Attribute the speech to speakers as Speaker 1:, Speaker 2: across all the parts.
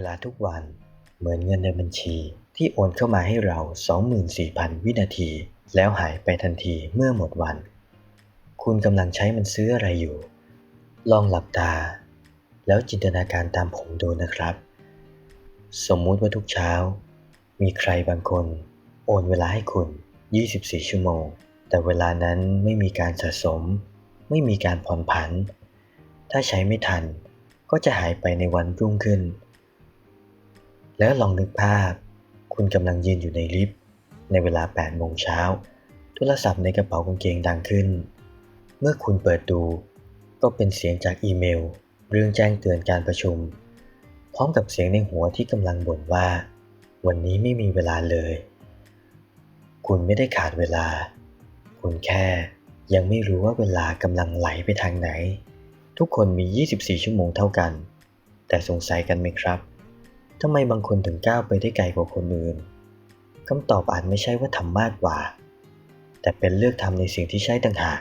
Speaker 1: วลาทุกวัน เหมือนเงินในบัญชีที่โอนเข้ามาให้เรา 24,000 วินาที แล้วหายไปทันทีเมื่อหมดวัน คุณกำลังใช้มันซื้ออะไรอยู่ ลองหลับตา แล้วจินตนาการตามผมดูนะครับ สมมุติว่าทุกเช้า มีใครบางคน โอนเวลาให้คุณ 24 ชั่วโมง แต่เวลานั้นไม่มีการสะสม ไม่มีการผ่อนผัน ถ้าใช้ไม่ทันก็จะหายไปในวันรุ่งขึ้น แล้วลองนึกภาพ คุณกำลังยืนอยู่ในลิฟต์ ในเวลา 8 โมงเช้า โทรศัพท์ในกระเป๋ากางเกงดังขึ้น เมื่อคุณเปิดดู ก็เป็นเสียงจากอีเมล เรื่องแจ้งเตือนการประชุม พร้อมกับเสียงในหัวที่กำลังบ่นว่า วันนี้ไม่มีเวลาเลย คุณไม่ได้ขาดเวลา คุณแค่ยังไม่รู้ว่าเวลากำลังไหลไปทางไหน ทุกคนมี 24 ชั่วโมงเท่ากัน แต่สงสัยกันไหมครับ ทำไมบางคนถึงก้าวไปได้ไกลกว่าคนอื่นคำตอบอาจไม่ใช่ว่าทำมากกว่า แต่เป็นเลือกทำในสิ่งที่ใช่ต่างหาก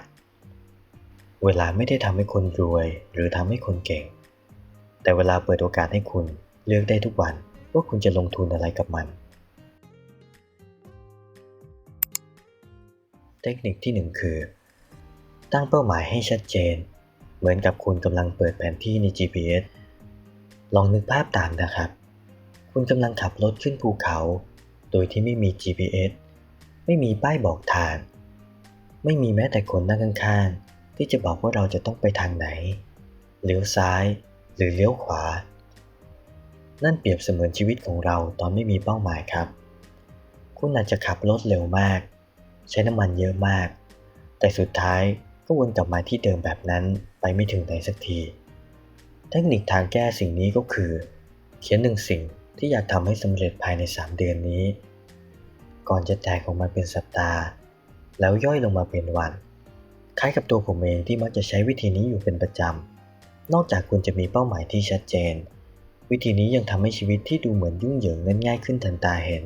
Speaker 1: เวลาไม่ได้ทำให้คนรวย หรือทำให้คนเก่ง แต่เวลาเปิดโอกาสให้คุณเลือกได้ทุกวันว่าคุณจะลงทุนอะไรกับมัน เทคนิคที่หนึ่งคือ ตั้งเป้าหมายให้ชัดเจน เหมือนกับคุณกำลังเปิดแผนที่ใน GPS ลองนึกภาพตามนะครับ คุณกำลังขับรถขึ้นภูเขา โดยที่ไม่มี GPS ไม่มีป้ายบอกทาง ไม่มีแม้แต่คนนั่งข้างๆ ที่จะบอกว่าเราจะต้องไปทางไหน เลี้ยวซ้ายหรือเลี้ยวขวา นั่นเปรียบเสมือนชีวิตของเราตอนไม่มีเป้าหมายครับ คุณอาจจะขับรถเร็วมาก ใช้น้ำมันเยอะมาก แต่สุดท้ายก็วนกลับมาที่เดิมแบบนั้นไปไม่ถึงไหนสักที เทคนิคทางแก้สิ่งนี้ก็คือ เขียนหนึ่งสิ่ง ที่อยากทำให้สำเร็จภายใน 3 เดือนนี้ ก่อนจะแตกออกมาเป็นสัปดาห์ แล้วย่อยลงมาเป็นวัน คล้ายกับตัวผมเองที่มักจะใช้วิธีนี้อยู่เป็นประจำ นอกจากคุณจะมีเป้าหมายที่ชัดเจน วิธีนี้ยังทำให้ชีวิตที่ดูเหมือนยุ่งเหยิงนั้นง่ายขึ้นทันตาเห็น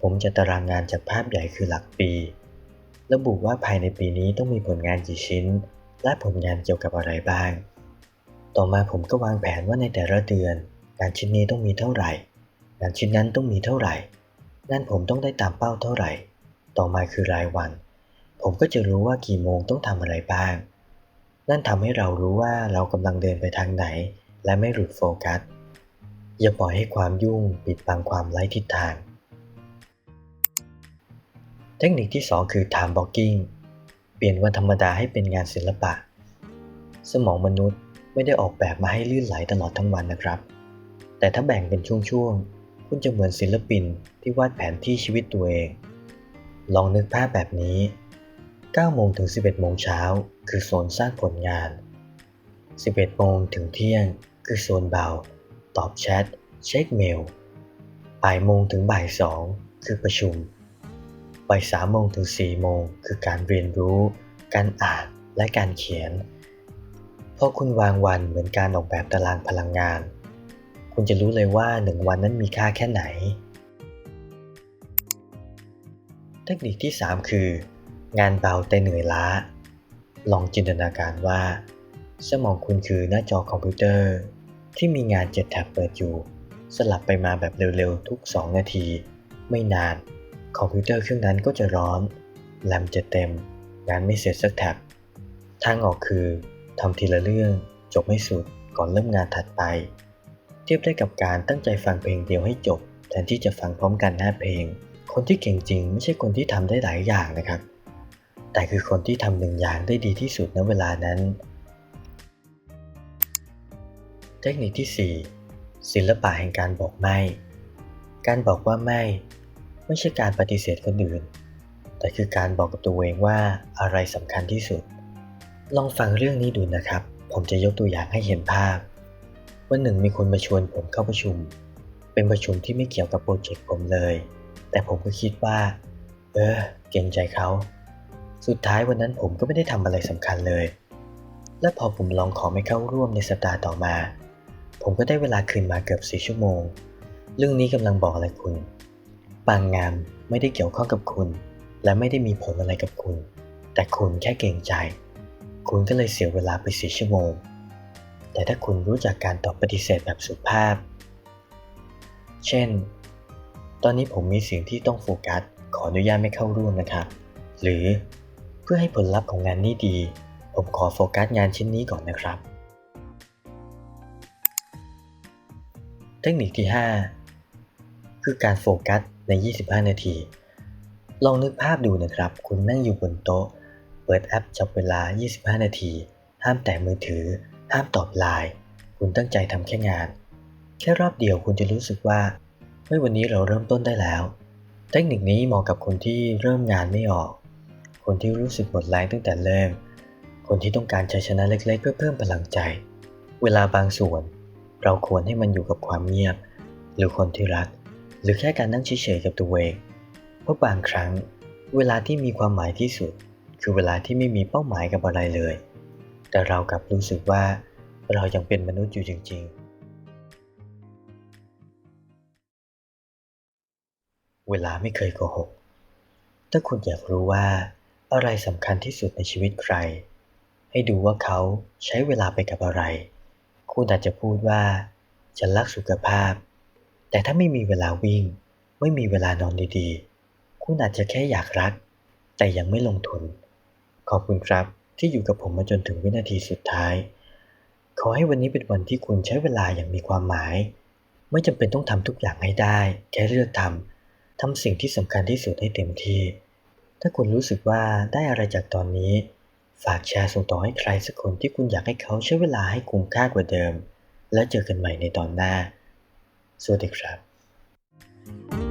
Speaker 1: ผมจะตารางงานจากภาพใหญ่คือหลักปี ระบุว่าภายในปีนี้ต้องมีผลงานกี่ชิ้น และผลงานเกี่ยวกับอะไรบ้าง ต่อมาผมก็วางแผนว่าในแต่ละเดือน งานชิ้นนี้ต้องมีเท่าไหร่ งานชิ้นนั้นต้องมีเท่าไหร่ งานผมต้องได้ตามเป้าเท่าไหร่ ต่อมาคือรายวัน ผมก็จะรู้ว่ากี่โมงต้องทำอะไรบ้าง นั่นทำให้เรารู้ว่าเรากำลังเดินไปทางไหน และไม่หลุดโฟกัส อย่าปล่อยให้ความยุ่งปิดบังความไร้ทิศทาง เทคนิคที่ 2 คือ time blocking เปลี่ยนวันธรรมดาให้เป็นงานศิลปะ สมองมนุษย์ไม่ได้ออกแบบมาให้ลื่นไหลตลอดทั้งวันนะครับ แต่ถ้าแบ่งเป็นช่วงๆ คุณจะเหมือนศิลปินที่วาดแผนที่ชีวิตตัวเอง ลองนึกภาพแบบนี้ 9 โมงถึง 11 โมงเช้า คือโซนสร้างผลงาน 11 โมงถึงเที่ยง คือโซนเบา ตอบแชท เช็คเมล บ่ายโมงถึงบ่ายสองคือประชุม บ่ายสามโมงถึงสี่โมงคือการเรียนรู้ การอ่านและการเขียนพอคุณวางวันเหมือนการออกแบบตารางพลังงาน คุณจะรู้เลยว่าหนึ่งวันนั้นมีค่าแค่ไหน เทคนิคที่ 3 คือ งานเบาแต่เหนื่อยล้า ลองจินตนาการว่า สมองคุณคือหน้าจอคอมพิวเตอร์ ที่มีงานเจ็ดแท็บเปิดอยู่ สลับไปมาแบบเร็วๆ ทุก 2 นาที ไม่นาน คอมพิวเตอร์เครื่องนั้นก็จะร้อนแรมจะเต็ม งานไม่เสร็จสักแท็บทางออกคือทำทีละเรื่องจบให้สุดก่อนเริ่มงานถัดไป เทียบได้กับการตั้งใจฟังเพลงเดียวให้จบ แทนที่จะฟังพร้อมกันหน้าเพลง คนที่เก่งจริงไม่ใช่คนที่ทำได้หลายอย่างนะครับ แต่คือคนที่ทำหนึ่งอย่างได้ดีที่สุดณเวลานั้น เทคนิคที่ 4 ศิลปะแห่งการบอกไม่ การบอกว่าไม่ ไม่ใช่การปฏิเสธคนอื่น แต่คือการบอกกับตัวเองว่าอะไรสำคัญที่สุด ลองฟังเรื่องนี้ดูนะครับ ผมจะยกตัวอย่างให้เห็นภาพ วันหนึ่งมีคนมาชวนผมเข้าประชุม เป็นประชุมที่ไม่เกี่ยวกับโปรเจกต์ผมเลย แต่ผมก็คิดว่า เออ เกรงใจเขา สุดท้ายวันนั้นผมก็ไม่ได้ทำอะไรสำคัญเลย และพอผมลองขอไม่เข้าร่วมในสัปดาห์ต่อมา ผมก็ได้เวลาคืนมาเกือบสี่ชั่วโมง เรื่องนี้กำลังบอกอะไรคุณ บางงานไม่ได้เกี่ยวข้องกับคุณ และไม่ได้มีผลอะไรกับคุณ แต่คุณแค่เกรงใจ คุณก็เลยเสียเวลาไปสี่ชั่วโมง แต่ถ้าคุณรู้จักการตอบปฏิเสธแบบสุภาพ เช่น ตอนนี้ผมมีสิ่งที่ต้องโฟกัส ขออนุญาตไม่เข้าร่วมนะครับ หรือเพื่อให้ผลลัพธ์ของงานนี้ดี ผมขอโฟกัสงานชิ้นนี้ก่อนนะครับ เทคนิคที่ 5 คือการโฟกัสใน 25 นาที ลองนึกภาพดูนะครับ คุณนั่งอยู่บนโต๊ะ เปิดแอปจับเวลา 25 นาที ห้ามแตะมือถือ ห้ามตอบไลน์คุณตั้งใจทำแค่งาน แค่รอบเดียวคุณจะรู้สึกว่าเฮ้ยวันนี้เราเริ่มต้นได้แล้ว เทคนิคนี้เหมาะกับคนที่เริ่มงานไม่ออก คนที่รู้สึกหมดแรงตั้งแต่เริ่ม คนที่ต้องการชัยชนะเล็กๆ เพื่อเพิ่มพลังใจ เวลาบางส่วน เราควรให้มันอยู่กับความเงียบ หรือคนที่รัก หรือแค่การนั่งเฉยๆกับตัวเอง เพราะบางครั้ง เวลาที่มีความหมายที่สุด คือเวลาที่ไม่มีเป้าหมายกับอะไรเลย แต่เรากลับรู้สึกว่า เรายังเป็นมนุษย์อยู่จริง ๆ เวลาไม่เคยโกหก ถ้าคุณอยากรู้ว่าอะไรสำคัญที่สุดในชีวิตใคร ให้ดูว่าเขาใช้เวลาไปกับอะไร คุณอาจจะพูดว่าฉันรักสุขภาพ แต่ถ้าไม่มีเวลาวิ่ง ไม่มีเวลานอนดีๆ คุณอาจจะแค่อยากรัก แต่ยังไม่ลงทุน ขอบคุณครับ ที่อยู่กับผมมาจนถึงวินาทีสุดท้าย ขอให้วันนี้เป็นวันที่คุณใช้เวลาอย่างมีความหมาย ไม่จำเป็นต้องทำทุกอย่างให้ได้ แค่เลือกทำทำสิ่งที่สำคัญที่สุดให้เต็มที่ ถ้าคุณรู้สึกว่าได้อะไรจากตอนนี้ ฝากแชร์ส่งต่อให้ใครสักคนที่คุณอยากให้เขาใช้เวลาให้คุ้มค่ากว่าเดิม แล้วเจอกันใหม่ในตอนหน้า สวัสดีครับ